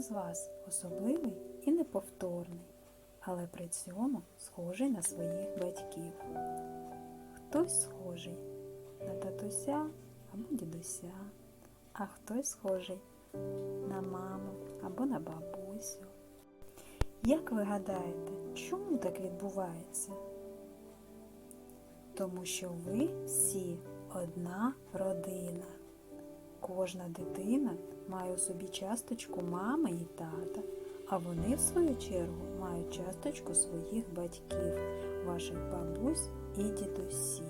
вас особливий і неповторний, але при цьому схожий на своїх батьків. Хтось схожий на татуся або дідуся, а хтось схожий на маму або на бабусю. Як ви гадаєте, чому так відбувається? Тому що ви всі одна родина. Кожна дитина має у собі часточку мами і тата, а вони, в свою чергу, мають часточку своїх батьків, ваших бабусь і дідусів.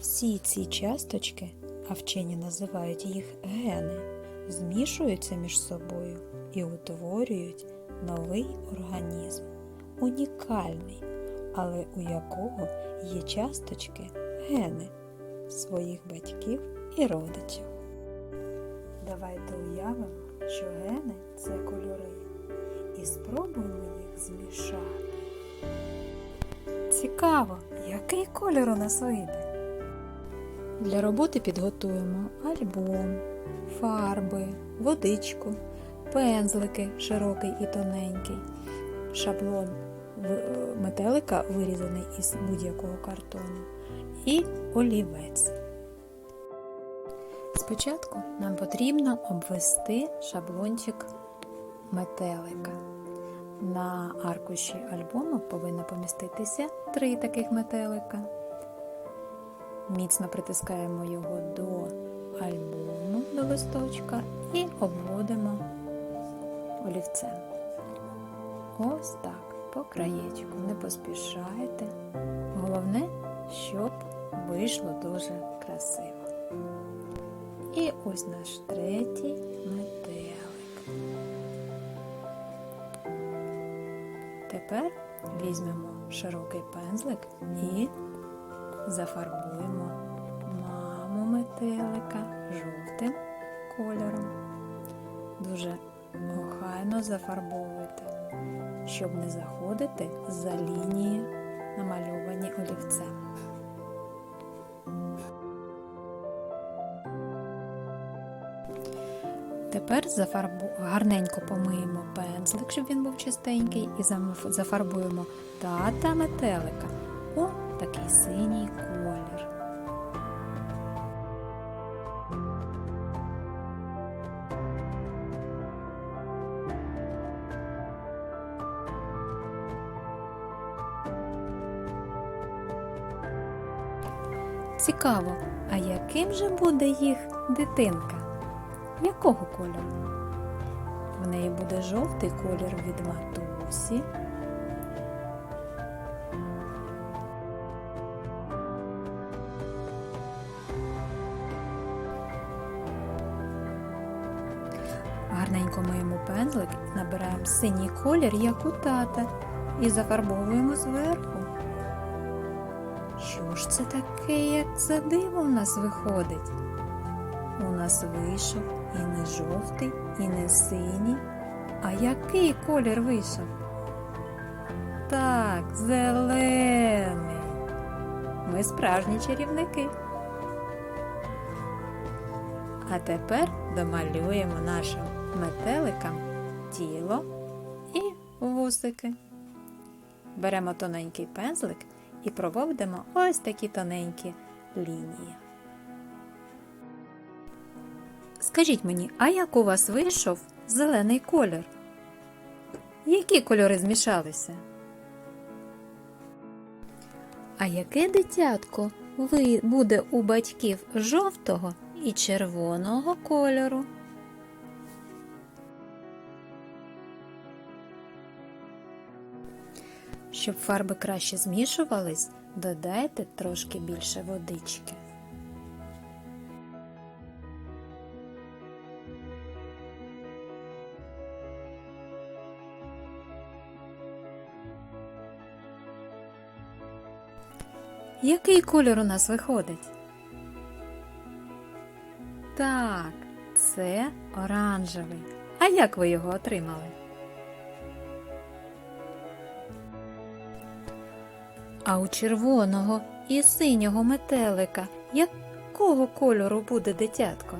Всі ці часточки, а вчені називають їх гени, змішуються між собою і утворюють новий організм, унікальний, але у якого є часточки гени своїх батьків і родичів. Давайте уявимо, що гени це кольори, і спробуємо їх змішати. Цікаво, який кольор у нас вийде? Для роботи підготуємо альбом, фарби, водичку, пензлики широкий і тоненький, шаблон метелика вирізаний із будь-якого картону і олівець. Спочатку нам потрібно обвести шаблончик метелика. На аркуші альбому повинно поміститися три таких метелика. Міцно притискаємо його до альбому, до листочка і обводимо олівцем. Ось так, по краєчку. Не поспішайте. Головне, щоб вийшло дуже красиво. І ось наш третій метелик. Тепер візьмемо широкий пензлик і зафарбуємо маму метелика жовтим кольором. Дуже охайно зафарбовуйте, щоб не заходити за лінії, намальовані олівцем. Тепер зафарбу... гарненько помиємо пензлик, щоб він був чистенький, і зафарбуємо тата метелика у такий синій колір. Цікаво, а яким же буде їх дитинка? Якого кольору? В неї буде жовтий колір від матусі. Гарненько миємо пензлик, набираємо синій колір, як у тата, і зафарбовуємо зверху. Що ж це таке, як за диво в нас виходить? У нас вийшов і не жовтий, і не синій. А який колір вийшов? Так, зелений. Ми справжні чарівники. А тепер домалюємо нашим метеликам тіло і вусики. Беремо тоненький пензлик і проводимо ось такі тоненькі лінії. Скажіть мені, а як у вас вийшов зелений колір? Які кольори змішалися? А яке дитятко буде у батьків жовтого і червоного кольору? Щоб фарби краще змішувались, додайте трошки більше водички. Який кольор у нас виходить? Так, це оранжевий. А як ви його отримали? А у червоного і синього метелика якого кольору буде дитятко?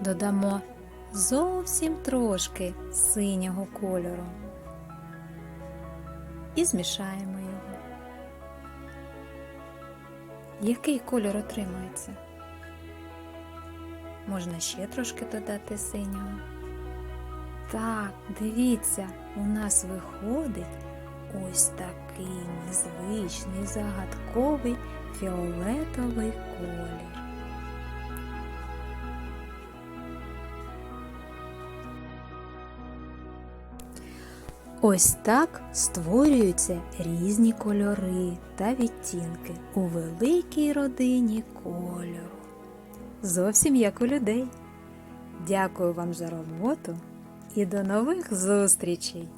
Додамо зовсім трошки синього кольору і змішаємо його. Який кольор отримується? Можна ще трошки додати синього. Так, дивіться, у нас виходить ось такий незвичний загадковий фіолетовий колір. Ось так створюються різні кольори та відтінки у великій родині кольору. Зовсім як у людей. Дякую вам за роботу і до нових зустрічей!